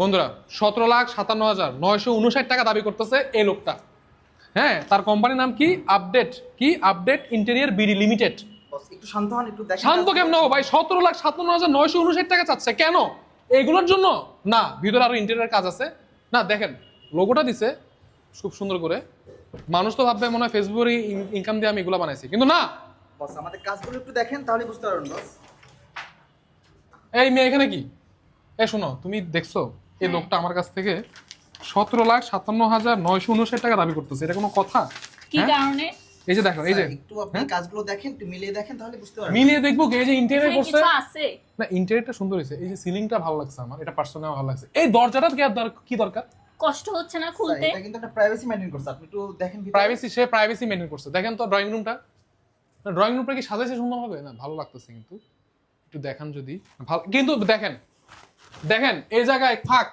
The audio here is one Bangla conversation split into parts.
বন্ধুরা সতেরো লাখ সাতান্ন হাজার নয়শো উনষাট টাকা দাবি করতেছে এই লোকটা। হ্যাঁ তার কোম্পানির নাম কি? আপডেট কি? আপডেট ইন্টেরিয়ার বিডি লিমিটেড একটু শান্ত হন একটু শান্ত কেমন হব ভাই? সতেরো লাখ সাতান্ন হাজার নয়শো উনষাট টাকা চাচ্ছে। কেন? এগুলোর জন্য? না ভিতরে আরও ইন্টেরিয়ার কাজ আছে। না দেখেন লোগোটা দিছে খুব সুন্দর করে। মানুষ তো ভাববে মনে হয় ফেসবুকে ইনকাম দিয়ে আমি এগুলো বানাইছি। কিন্তু না! বস আমাদের কাজগুলো একটু দেখেন তাহলে বুঝতে পারবেন বস। এই মেয়ে এখানে কি? এ শোনো তুমি দেখছ? এই লোকটা আমার কাছ থেকে সতেরো লাখ সাতান্ন হাজার নয়শো উনষাট টাকা দাবি করতেছে। এটা কোনো কথা? কি হ্যাঁ? কারণে? এই যে দেখো এই যে একটু আপনি কাজগুলো দেখেন একটু মিলিয়ে দেখেন তাহলে বুঝতে পারবেন। মিলিয়ে দেখব কি? এই যে ইন্টেরিয়ার করছে। আছে? না ইন্টেরিয়ারটা সুন্দর হয়েছে। এই যে সিলিংটা ভালো লাগছে আমার। এটা পার্সোনাল ভালো লাগছে। এই দরজাটা কি আর কি দরকার? কষ্ট হচ্ছে না খুলতে? এটা কিন্তু একটা প্রাইভেসি মেইনটেইন করছে। আপনি একটু দেখেন প্রাইভেসি সে প্রাইভেসি মেনটেন করছে। দেখেন তো ড্রয়িং রুমটা ড্রয়িং রুমটা কি সাজাইছে সুন্দর হবে না ভালো লাগতেছে কিন্তু। একটু দেখান যদি। ভালো কিন্তু দেখেন দেখেন এই জায়গায় ফাঁক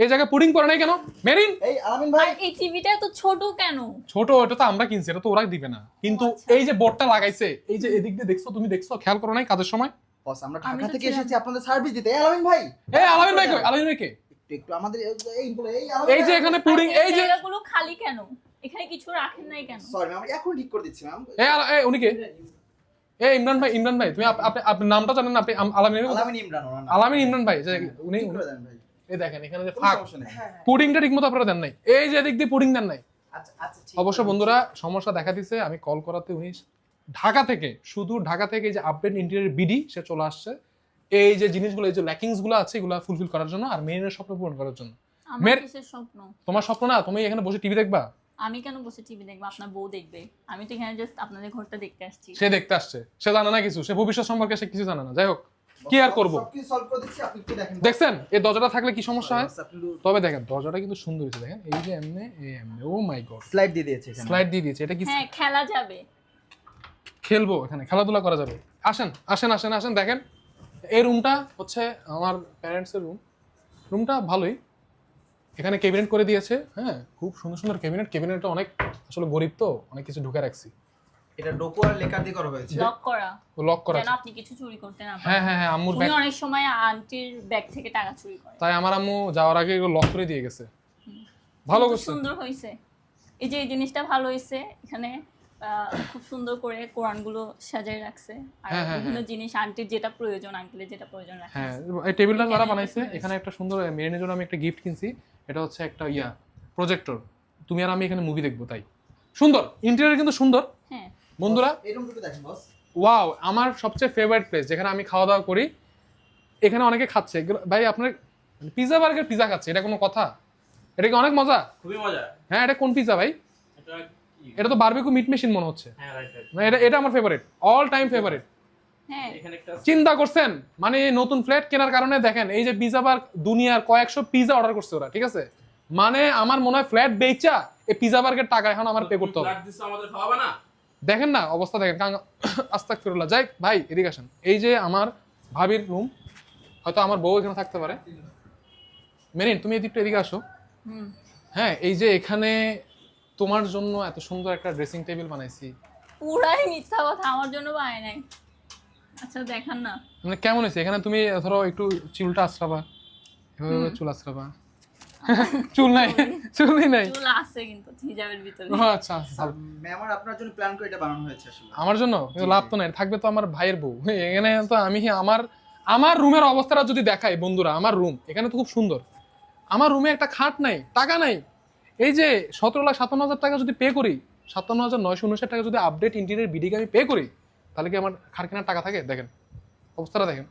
এই জায়গায় পুডিং করে নাই কেন? মেরিন! এই আলামিন ভাই। এই টিভিটা এত ছোট কেন? ছোট এটা তো আমরা কিনছি এটা তো ওরা দিবে না। কিন্তু আচ্ছা। এই যে বোর্ডটা লাগাইছে এই যে এদিক দিয়ে দেখছ তুমি দেখছ খেয়াল করো নাই কাজের সময়? বস আমরা ঢাকা থেকে এসেছি আপনাদের সার্ভিস দিতে। এই আলামিন ভাই। এই আলামিন ভাই কই? আলামিন ভাই কে? একটু আমাদের এই- এই এই যে এখানে পুডিং এই যে জায়গাগুলো খালি কেন? এখানে কিছু রাখেন নাই কেন? সরি ম্যাম এখন ঠিক করে দিচ্ছি ম্যাম এই এই উনি কে? এই ইমরান ভাই ইমরান ভাই তুমি আপনি আপনার নামটা জানেন না আপনি আলামিন আলামিন ইমরান আলামিন ইমরান ভাই উনি ভাই। এই দেখেন এখানে যে ফাঁক। পুডিংটা ঠিকমতো আপনারা দেন নাই। এই যে এদিক দিয়ে পুডিং দেন নাই। আচ্ছা আচ্ছা ঠিক অবশ্য বন্ধুরা সমস্যা দেখা দিছে আমি কল করাতে উনি ঢাকা থেকে শুধু ঢাকা থেকে যে আপডেট ইন্টেরিয়র বিডি সে চলে আসছে। এই যে জিনিসগুলো এই যে ল্যাকিংসগুলো আছে এগুলো ফুলফিল করার জন্য আর মেয়ের স্বপ্ন পূরণ করার জন্য। স্বপ্ন? তোমার স্বপ্ন না তুমি এখানে বসে টিভি দেখবা? আমি কেন বসে টিভি দেখব? আপনার বউ দেখবে। আমি তো এখানে জাস্ট আপনাদের ঘরটা দেখতে আসছি। সে দেখতে আসছে। সে জানে না কিছু সে ভবিষ্যৎ সম্পর্কে সে কিছু জানে না। যাই হোক। কি আর করব? সবকিছু সলভ করে দিচ্ছি আপনি একটু দেখেন। দেখছেন? এই দরজাটা থাকলে কি সমস্যা হয়? তবে দেখেন দরজাটা কিন্তু সুন্দর হয়েছে দেখেন। এই যে এমনি এই এমনি ও মাই গড স্লাইড দিয়ে দিয়েছে এখানে। স্লাইড দিয়ে দিয়েছে এটা কি হ্যাঁ খেলা যাবে। খেলব এখানে খেলাধুলা করা যাবে। আসেন আসেন আসেন আসেন দেখেন। এই রুমটা হচ্ছে আমার প্যারেন্টসের রুম রুমটা ভালোই। এখানে ক্যাবিনেট করে দিয়েছে হ্যাঁ? খুব সুন্দর সুন্দর ক্যাবিনেট ক্যাবিনেটটা অনেক আসলে গরিব তো অনেক কিছু ঢুকে রাখছি। এটা ডোকো আর লেকার দিয়ে করা হয়েছে। লক করা। লক করা যেন আপনি কিছু চুরি করতে না হ্যাঁ পারেন। হ্যাঁ হ্যাঁ আম্মুর ব্যাগ অনেক সময় আন্টির ব্যাগ থেকে টাকা চুরি করে। তাই আমার আম্মু যাওয়ার আগে এগুলো লক করে দিয়ে গেছে। ভালো করছে। সুন্দর হয়েছে। এই যে এই জিনিসটা ভালো হয়েছে এখানে খুব সুন্দর করে কোরআনগুলো সাজায় রাখছে। আর হ্যাঁ, হ্যাঁ, বিভিন্ন জিনিস আন্টির যেটা প্রয়োজন আঙ্কেলের যেটা প্রয়োজন রাখা হ্যাঁ এই টেবিলটা যারা বানাইছে একটা এখানে একটা সুন্দর মেরিনের জন্য আমি একটা গিফট কিনছি। এটা হচ্ছে একটা ইয়া প্রজেক্টর তুমি আর আমি এখানে মুভি দেখব তাই। সুন্দর ইন্টেরিয়র কিন্তু সুন্দর। হ্যাঁ বন্ধুরা? ওয়াও আমার সবচেয়ে ফেভারিট প্লেস যেখানে আমি খাওয়া দাওয়া করি এখানে অনেকে খাচ্ছে। ভাই আপনার পিজা বার্গার পিজা খাচ্ছে এটা কোনো কথা? এটা কি অনেক মজা? খুবই মজা। হ্যাঁ এটা কোন পিজা ভাই? এটা তো বারবিকিউ মিট মেশিন মনে হচ্ছে। হ্যাঁ না এটা এটা আমার ফেভারিট অল টাইম ফেভারিট হ্যাঁ। এখানে একটা চিন্তা করছেন? মানে এই নতুন ফ্ল্যাট কেনার কারণে দেখেন এই যে পিজা বার দুনিয়ার কয়েকশো পিজা অর্ডার করছে ওরা ঠিক আছে? মানে আমার মনে হয় ফ্ল্যাট বেচা এই পিজা বার্গের টাকা এখন আমার পে করতে হবে। আমাদের খাওয়াবে না? দেখেন না অবস্থা দেখেন। কাঙ্গা আস্তাক ফিরুল্লাহ যাই ভাই এদিকে আসেন। এই যে আমার ভাবির রুম হয়তো আমার বউ এখানে থাকতে পারে। মেরিন তুমি এদিকটা এদিকে আসো। হ্যাঁ এই যে এখানে তোমার জন্য এত সুন্দর একটা ড্রেসিং টেবিল বানাইছি। পুরাই মিথ্যা কথা আমার জন্য বানায় নাই। আচ্ছা দেখান না। মানে কেমন হয়েছে? এখানে তুমি ধরো একটু চুলটা আশ্রাবা এভাবে চুল আশ্রাবা চুল নাই চুলই নাই। চুল আছে কিন্তু হিজাবের ভিতরে। আচ্ছা ভালো। ম্যাম আর আপনার জন্য প্ল্যান করে এটা বানানো হয়েছে আসলে। আমার জন্য? লাভ তো নাই থাকবে তো আমার ভাইয়ের বউ। এখানে তো আমি আমার আমার রুমের অবস্থাটা যদি দেখাই বন্ধুরা আমার রুম এখানে তো খুব সুন্দর। আমার রুমে একটা খাট নাই টাকা নাই। এই যে সতেরো লাখ সাতান্ন হাজার টাকা যদি পে করি সাতান্ন হাজার নয়শো উনষাট টাকা যদি আপডেট ইন্টিরিয়ার বিডিকে আমি পে করি তাহলে কি আমার খাট কেনার টাকা থাকে? দেখেন অবস্থাটা দেখেন।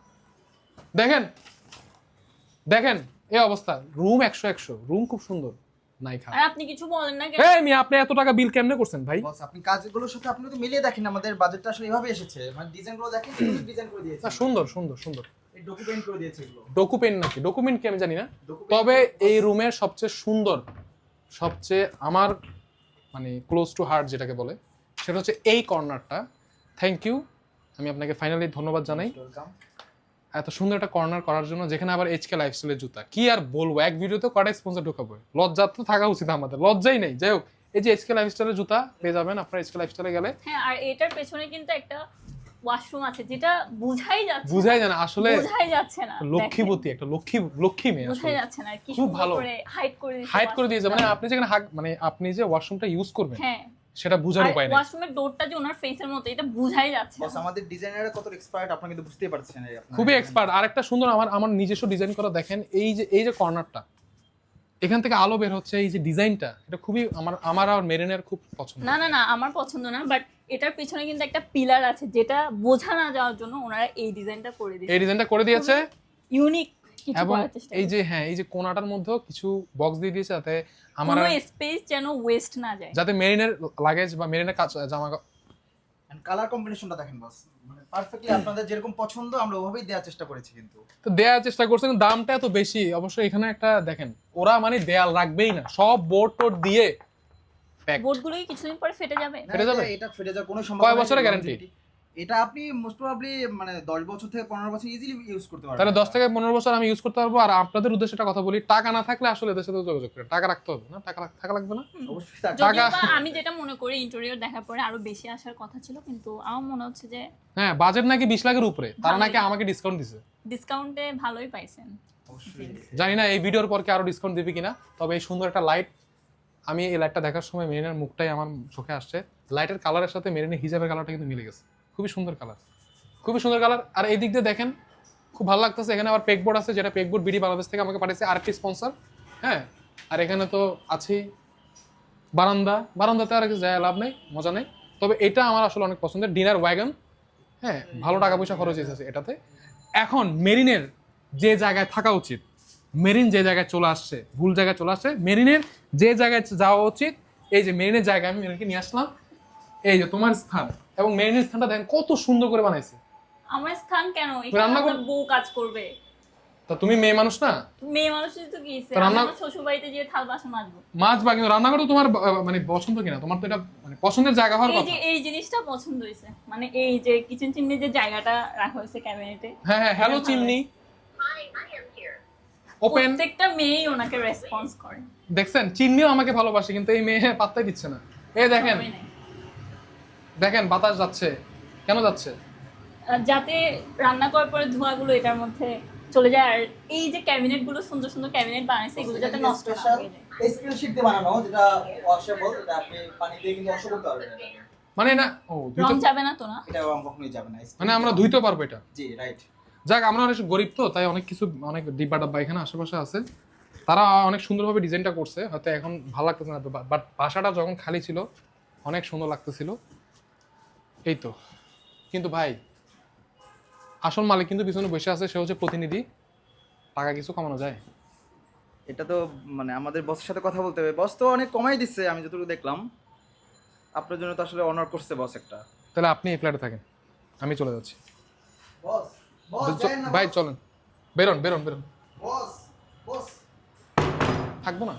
দেখেন দেখেন। এই অবস্থা। রুম একশো একশো। রুম খুব সুন্দর। নাই আর আপনি কিছু বলেন না কেন? এই মিয়া আপনি এত টাকা বিল কেমনে করছেন ভাই? বস আপনি কাজগুলোর সাথে আপনি তো মিলিয়ে দেখেন আমাদের বাজেটটা আসলে এভাবে এসেছে। মানে ডিজাইনগুলো দেখেন ডিজাইন করে দিয়েছে। না সুন্দর সুন্দর সুন্দর। ডকুমেন্ট করে দিয়েছে এগুলো। ডকুমেন্ট নাকি? ডকুমেন্ট কি আমি জানি না। তবে এই রুমের সবচেয়ে সুন্দর সবচেয়ে আমার মানে ক্লোজ টু হার্ট যেটাকে বলে সেটা হচ্ছে এই কর্নারটা থ্যাংক ইউ আমি আপনাকে ফাইনালি ধন্যবাদ জানাই. এত সুন্দর একটা কর্নার করার জন্য যেখানে আবার এইচকে লাইফস্টাইলের জুতা। কি আর বলব? এক ভিডিওতে কটা স্পন্সর ঢুকাবো? লজ্জা তো থাকা উচিত আমাদের লজ্জাই নেই। যাই হোক এই যে এইচকে লাইফস্টাইলের জুতা পেয়ে যাবেন আপনার এইচকে লাইফস্টাইলে গেলে। হ্যাঁ আর এটার পেছনে কিন্তু একটা ওয়াশরুম আছে যেটা বুঝাই যাচ্ছে বুঝাই যায় না আসলে বুঝাই যাচ্ছে না। লক্ষ্মীবতী একটা লক্ষ্মী লক্ষ্মী মেয়ে বুঝাই যাচ্ছে না কি খুব ভালো। করে হাইড করে দিয়েছে হাইড করে দিয়েছে মানে আপনি যেখানে মানে আপনি যে ওয়াশরুমটা ইউজ করবেন হ্যাঁ। সেটা বুঝার উপায় নেই। ওয়াশরুমের ডোরটা যে ওনার ফেসের মতো এটা বুঝাই যাচ্ছে বস আমাদের ডিজাইনাররা কত এক্সপার্ট আপনারা কিন্তু বুঝতেই পারছেন এই আপনারা। খুবই এক্সপার্ট আর একটা সুন্দর আমার আমার নিজস্ব ডিজাইন করা দেখেন এই যে এই যে কর্নারটা এখান থেকে আলো বের হচ্ছে এই যে ডিজাইনটা এটা খুবই আমার আমার আর মেরিনের খুব পছন্দ। না না না আমার পছন্দ না বাট এটার পিছনে কিন্তু একটা পিলার আছে যেটা বোঝা না যাওয়ার জন্য ওনারা এই ডিজাইনটা করে দিয়েছে। এই ডিজাইনটা করে দিয়েছে। ইউনিক এবং এই যে হ্যাঁ এই যে কোনাটার মধ্যে কিছু বক্স দিয়ে দিয়েছে যাতে আমার স্পেস যেন ওয়েস্ট না যায়। যাতে মেরিনের লাগেজ বা মেরিনের কাজ জামা কালার কম্বিনেশনটা দেখেন বস মানে পারফেক্টলি আপনাদের যেরকম পছন্দ আমরা ওভাবেই দেওয়ার চেষ্টা করেছি কিন্তু। তো দেওয়ার চেষ্টা করছে কিন্তু দামটা এত বেশি। অবশ্যই এখানে একটা দেখেন ওরা মানে দেয়াল রাখবেই না। সব বোর্ড টোড দিয়ে packed। বোর্ডগুলো কি কিছুদিন পরে ফেটে যাবে। ফেটে যাবে? এটা ফেটে যাওয়ার কোনো সম্ভাবনা নেই, বছরের longevity। এটা আপনি মোস্ট প্রবাবলি মানে 10 বছর থেকে 15 বছর ইজিলি ইউজ করতে পারবেন। তাহলে দশ থেকে পনেরো বছর আমি ইউজ করতে পারব আর আপনাদের উদ্দেশ্যে একটা কথা বলি টাকা না থাকলে আসলে এদের সাথে যোগাযোগ করে টাকা রাখতে হবে না টাকা থাকা লাগবে না। অবশ্যই টাকা- আমি যেটা মনে করি ইন্টেরিয়র দেখার পরে আরও বেশি আসার কথা ছিল কিন্তু আমার মনে হচ্ছে যে হ্যাঁ বাজেট নাকি বিশ লাখের উপরে তারা নাকি আমাকে ডিসকাউন্ট দিছে। ডিসকাউন্টে ভালোই পাইছেন। অবশ্যই। জানি না এই ভিডিওর পর কি আরও ডিসকাউন্ট দিবে কিনা তবে এই সুন্দর একটা লাইট আমি এই লাইটটা দেখার সময় মেরিনের মুখটাই আমার চোখে আসছে। লাইটের কালারের সাথে মেরিনের হিজাবের কালারটা কিন্তু মিলে গেছে। খুবই সুন্দর কালার খুবই সুন্দর কালার আর এই দিক দিয়ে দেখেন, খুব ভালো লাগতেছে। এখানে আবার পেকবোর্ড আছে, যেটা পেকবোর্ড বিডি বাংলাদেশ থেকে আমাকে পাঠিয়েছে আরেকটি স্পন্সর হ্যাঁ? আর এখানে তো আছেই বারান্দা। বারান্দাতে আর কিছু যায় লাভ নেই, মজা নেই। তবে এটা আমার আসলে অনেক পছন্দের। ডিনার ওয়াগন হ্যাঁ? ভালো টাকা পয়সা খরচ হয়েছে এটাতে। এখন মেরিনের যে জায়গায় থাকা উচিত, মেরিন যে জায়গায় চলে আসছে, ভুল জায়গায় চলে আসছে, মেরিনের যে জায়গায় যাওয়া উচিত। এই যে মেরিনের জায়গায় আমি মেরিনকে নিয়ে আসলাম। এই যে তোমার স্থান। এবং মেরিনের স্থানটা দেখেন কত সুন্দর করে বানাইছে। আমার স্থান কেন? এখানে রান্না কর- আমার বউ কাজ করবে। তা তুমি মেয়ে মানুষ না? মেয়ে মানুষের তো কি রান্না- শ্বশুর বাড়িতে গিয়ে থাল বাসন মাজবো। মাছ বা কিন্তু রান্নাঘর তো তোমার মানে পছন্দ কিনা? তোমার তো এটা মানে পছন্দের জায়গা হওয়ার কথা। এই যে এই জিনিসটা পছন্দ হয়েছে মানে এই যে কিচেন চিমনি যে জায়গাটা রাখা হয়েছে ক্যাবিনেটে। হ্যাঁ হ্যাঁ হ্যালো চিমনি। ওপেন প্রত্যেকটা মেয়েই ওনাকে রেসপন্স করে। দেখছেন চিমনিও আমাকে ভালোবাসে কিন্তু এই মেয়ে পাত্তাই দিচ্ছে না। এই দেখেন। দেখেন বাতাস যাচ্ছে। কেন যাচ্ছে? যাতে রান্না করার পরে ধোঁয়াগুলো এটার মধ্যে চলে যায় আর এই যে ক্যাবিনেটগুলো সুন্দর সুন্দর ক্যাবিনেট বানাইছে এগুলো যাতে নষ্ট না হয়ে যায়। স্ক্রিন শীট দিয়ে বানানো যেটা ওয়াশেবল এটা আপনি পানি দিয়ে কিন্তু ওয়াশ করতে পারবেন মানে না ও রং ধুইতে- যাবে না তো না? এটা রং কখনোই যাবে না মানে আমরা ধুইতে পারব এটা। জি রাইট যাক আমরা অনেক গরিব তো তাই অনেক কিছু অনেক ডিব্বা ডাব্বা এখানে আশেপাশে আছে। তারা অনেক সুন্দরভাবে ডিজাইনটা করছে হয়তো এখন ভালো লাগতেছে না বাট বাসাটা যখন খালি ছিল অনেক সুন্দর লাগতেছিল। এই তো কিন্তু ভাই আসল মালিক কিন্তু পিছনে বসে আছে সে হচ্ছে প্রতিনিধি। টাকা কিছু কমানো যায়? এটা তো মানে আমাদের বসের সাথে কথা বলতে হবে। বস তো অনেক কমাই দিচ্ছে আমি যতটুকু দেখলাম। আপনার জন্য তো আসলে অনার করছে বস একটা। তাহলে আপনি এই ফ্ল্যাটে থাকেন। আমি চলে যাচ্ছি। বস ভাই চলেন। বেরোন বেরোন বেরোন। বস বস থাকব না?